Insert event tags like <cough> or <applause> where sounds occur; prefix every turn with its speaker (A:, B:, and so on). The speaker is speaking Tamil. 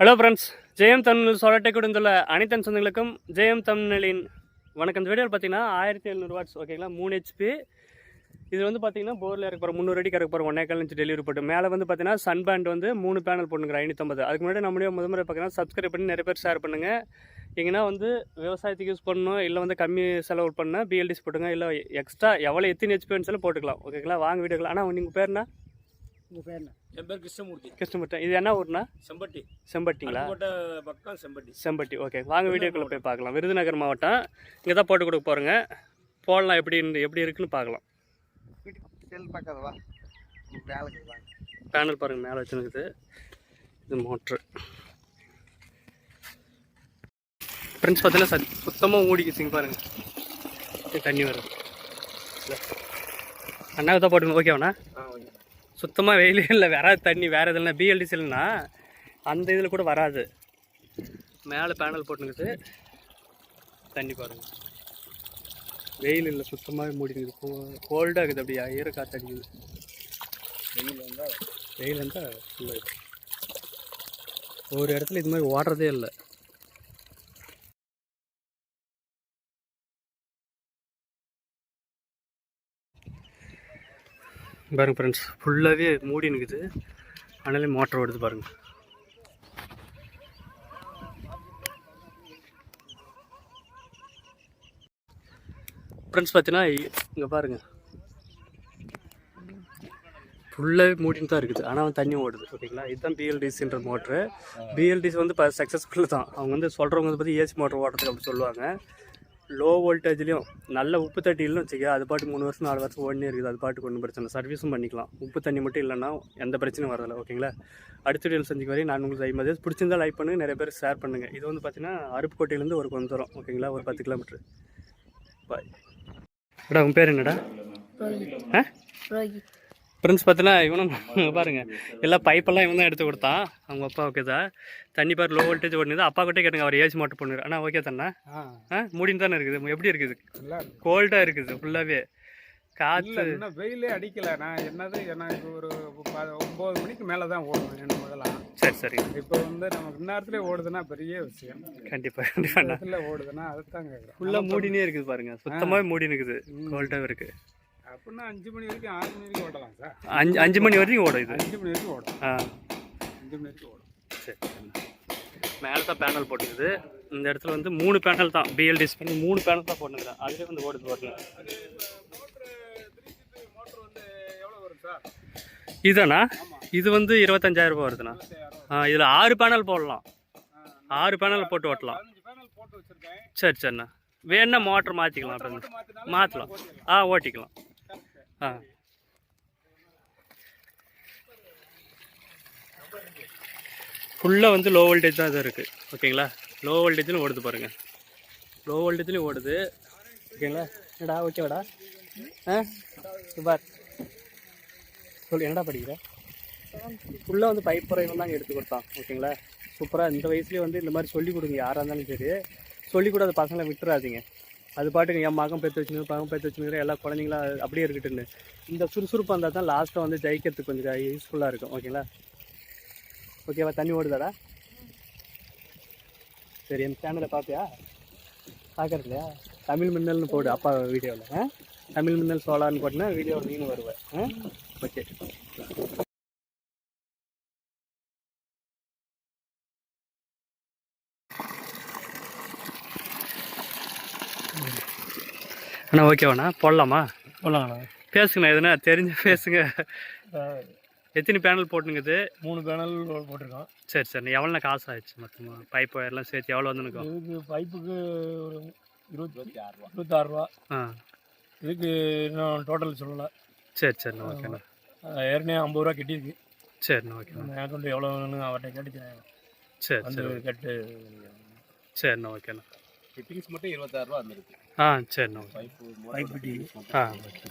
A: ஹலோ ஃப்ரெண்ட்ஸ் ஜெயம் தமிழ் சொலட்டை கொடுத்துள்ள அனைத்து சொந்தங்களுக்கும் ஜெயம் தமிழின் வணக்கம். இந்த வீடியோவில் பார்த்தீங்கன்னா ஆயிரத்தி எழுநூறு வாட்ஸ் ஓகேங்களா மூணு ஹெச்பி இது வந்து பார்த்தீங்கன்னா போரில் இருக்க போகிற முந்நூறு அடிக்கு கறக்க போகிற ஒன்னே கால் இன்ச்சு டெலிவரி போட்டு மேலே வந்து பார்த்தீங்கன்னா சன் பேண்ட் வந்து மூணு பேனல் போட்டுங்கிற ஐநூற்றம்பது அதுக்கு முன்னாடி நம்மளுடைய முதல் முறை பார்த்தீங்கன்னா சப்ஸ்கிரைப் பண்ணி நிறைய பேர் ஷேர் பண்ணுங்கள் எங்கன்னா வந்து விவசாயத்துக்கு யூஸ் பண்ணணும் இல்லை வந்து கம்மி செலவு பண்ணால் பிஎல்டிஸ் போட்டுங்க இல்லை எக்ஸ்ட்ரா எவ்வளோ எத்தனை ஹெச்பி வேணும் போட்டுக்கலாம் ஓகேங்களா வாங்க வீடியோக்கலாம் ஆனால் உங்கள் பேர்னா
B: உங்கள் பேர் என்ன?
C: என் பேர் கிருஷ்ணமூர்த்தி.
A: கிருஷ்ணமூர்த்தி. இது என்ன ஊர்னா?
C: செம்பட்டி.
A: செம்பட்டிங்களா?
C: பக்கம் செம்பட்டி.
A: செம்பட்டி. ஓகே. வாங்க வீடியோக்குள்ளே போய் பார்க்கலாம். விருதுநகர் மாவட்டம். இங்கே தான் போட்டு கொடுக்க போகிறோங்க போடலாம். எப்படி இருந்து எப்படி இருக்குன்னு பார்க்கலாம். பேனல் பாருங்கள் மேலே வச்சுருக்குது. இது மோட்ரு ஃப்ரெண்ட்ஸ் பார்த்தீங்கன்னா சத் சுத்தமாக மூடிக்கிச்சிங்க பாருங்கள் தண்ணி வரும். அண்ணாவை தான் போட்டுங்க ஓகேவாண்ணா?
C: ஆ ஓகே.
A: சுத்தமாக வெயிலே இல்லை வராது தண்ணி வேறு எதுனா பிஎல்டி செல்லுனா அந்த இதில் கூட வராது. மேலே பேனல் போட்டுங்குது தண்ணி பாருங்கள் வெயில் இல்லை சுத்தமாகவே மூடிங்குது கோல்டாக இருக்குது அப்படியே ஈர காற்று அடிக்குது
C: வெயில் வந்தால்
A: வெயில் இருந்தால் ஃபுல்லாக ஒரு இடத்துல இது மாதிரி ஓடுறதே இல்லை. பாருங்கள் ஃப்ரெண்ட்ஸ் ஃபுல்லாகவே மூடி நிற்குது அதனாலே மோட்டர் ஓடுது பாருங்கள் ஃப்ரெண்ட்ஸ் பார்த்தீங்கன்னா இங்கே பாருங்கள் ஃபுல்லாகவே மூடின்னு தான் இருக்குது. ஆனால் தண்ணி ஓடுது. ஓகேங்களா இதுதான் பிஎல்டிசின்ற மோட்ரு பிஎல்டிசி வந்து இப்போ சக்ஸஸ்ஃபுல் தான். அவங்க வந்து சொல்கிறவங்க வந்து பற்றி ஏசி மோட்டர் ஓடுறதுக்கு அப்படி சொல்லுவாங்க. லோ வோல்டேஜ்லேயும் நல்ல உப்பு தட்டியிலும் வச்சுக்க அது பாட்டு மூணு வருஷம் நாலு வருஷம் ஓடினே இருக்குது. அது பாட்டுக்கு ஒன்றும் பிரச்சனை சர்வீஸும் பண்ணிக்கலாம். உப்பு தண்ணி மட்டும் இல்லைன்னா எந்த பிரச்சனையும் வரதில்லை. ஓகேங்களா அடுத்த வீடியோ செஞ்சு வரையும் நான் உங்களுக்கு ஐம்பது பிடிச்சிருந்தா லைக் பண்ணுங்க நிறைய பேர் ஷேர் பண்ணுங்கள் இது வந்து பார்த்தீங்கன்னா அருப்புக்கோட்டையிலேருந்து ஒரு கொஞ்சம் தூரம் ஓகேங்களா ஒரு பத்து கிலோமீட்ரு பாய் மேடம் உன் பேர் என்னடா? ஆ? ஃப்ரெண்ட்ஸ் பார்த்தீங்கன்னா இவனும் இங்க <laughs> பாருங்க. எல்லாம் பைப்பெல்லாம் இவன் தான் எடுத்து கொடுத்தான். அவங்க அப்பா ஓகே தான் தண்ணி பாரு லோ வோல்டேஜ் ஓடுனது அப்பா கிட்டே கேட்டுங்க அவர் ஏசி மோட்டர் பண்ணுறாரு அண்ணா ஓகே தானே
B: ஆ.
A: மூடின்னு தானே இருக்குது. எப்படி இருக்குது. கோல்டாக இருக்குது ஃபுல்லாகவே காற்று
B: இன்னும் வெயிலே அடிக்கல. நான் என்னது எனக்கு ஒரு ப- ஒன்பது மணிக்கு மேலே தான் ஓடுவேன் என்ன முதலாம்
A: சரி சரிங்க
B: இப்போ வந்து நமக்கு இந்நேரத்துல ஓடுதுன்னா பெரிய விஷயம்.
A: கண்டிப்பாக கண்டிப்பாக
B: ஓடுதுன்னா அதுதான்
A: ஃபுல்லாக மூடினே இருக்குது பாருங்க. சுத்தமாகவே மூடி இருக்குது. கோல்டாக இருக்குது
B: அப்படின்னா அஞ்சு மணி வரைக்கும் ஆறு மணி வரைக்கும் ஓடலாம் சார்.
A: அஞ்சு அஞ்சு மணி வரைக்கும் ஓடும் இது?
B: அஞ்சு மணி வரைக்கும் ஓடும்.
A: ஆ.
B: அஞ்சு மணி வரைக்கும் ஓடும்.
A: சரி. மேலே தான் பேனல் போட்டுக்குது. இந்த இடத்துல வந்து மூணு பேனல் தான். பிஎல்டிஸ் பண்ணி மூணு பேனல் தான் போட்டுக்கிறேன் அதுலேயே வந்து ஓடுது
B: சார்
A: இதுதானா? இது வந்து இருபத்தஞ்சாயிரம் ரூபாய் வருதுண்ணா. ஆ இதில் ஆறு பேனல் போடலாம். ஆறு பேனல் போட்டு ஓட்டலாம். சரி சரிண்ணா. வேணா மோட்டர் மாற்றிக்கலாம் மாற்றலாம் ஆ ஓட்டிக்கலாம். ஃபுல்லாக வந்து லோ வோல்டேஜ் தான் இது இருக்குது ஓகேங்களா லோ வோல்டேஜ்லையும் ஓடுது பாருங்கள் லோ வோல்டேஜ்லையும் ஓடுது. ஓகேங்களா என்னடா ஓகேவாடா ஆ? பார். சொல் என்னடா படிக்கிற? ஃபுல்லாக வந்து பைப் இவன் தாங்க எடுத்து கொடுத்தான். ஓகேங்களா சூப்பராக இந்த வயசுலேயே வந்து இந்த மாதிரி சொல்லிக் கொடுங்க. யாராக இருந்தாலும் சரி. சொல்லிக் கூட அந்த பசங்களை விட்டுறாதீங்க. அது பாட்டுக்கு என் மகன் பெற்று வச்சுன்னு பகம் பெற்று வச்சுன்னு எல்லா குழந்தைங்களும் அப்படியே இருக்கட்டுன்னு இந்த சுறுசுறுப்பாக இருந்தால் தான் லாஸ்ட்டாக வந்து ஜெயிக்கிறதுக்கு கொஞ்சம் யூஸ்ஃபுல்லாக இருக்கும். ஓகேங்களா? ஓகேவா? தண்ணி ஓடுதாடா? சரி என் சேனலை பார்ப்பியா பார்க்குறதுலையா தமிழ் மின்னல்னு போடு அப்பா வீடியோவில் ஆ? தமிழ் மின்னல் சோலார்னு போட்டினா வீடியோவில் நீனும் வருவேன். ஆ? ஓகே. அண்ணா ஓகேவாண்ணா போடலாமா?
C: போகலாங்கண்ணா
A: பேசுங்கண்ணா எதுனா தெரிஞ்சு பேசுங்க. எத்தனை பேனல் போட்டுங்குது
C: மூணு பேனல் போட்டிருக்கோம்.
A: சரி சரி. எவ்வளோண்ணா காசு ஆயிடுச்சு மொத்தமாக பைப் ஒயர்லாம் சேர்த்து எவ்வளோ வந்துருக்கும்
C: இதுக்கு பைப்புக்கு ஒரு இருபத்தி ஆறு ரூபா இருபத்தாறு ரூபா.
A: ஆ.
C: இதுக்கு இன்னும் டோட்டல் சொல்லலை.
A: சரி சரிண்ணா ஓகேண்ணா.
C: ஏற்கனவே ஐம்பது ரூபா கட்டியிருக்கு.
A: சரிண்ணா ஓகேண்ணா.
C: அக்கௌண்ட் எவ்வளோ வேணும்னு அவர்கிட்ட கேட்டு
A: சரி சரி
C: கேட்டு
A: சரிண்ணா ஓகேண்ணா.
C: ஃபிட்டிங்ஸ் மட்டும் இருபத்தாறு ரூபா வந்துருக்கு.
A: ஆ சரிண்ணா
C: பைப்பு
A: ஆ ஓகே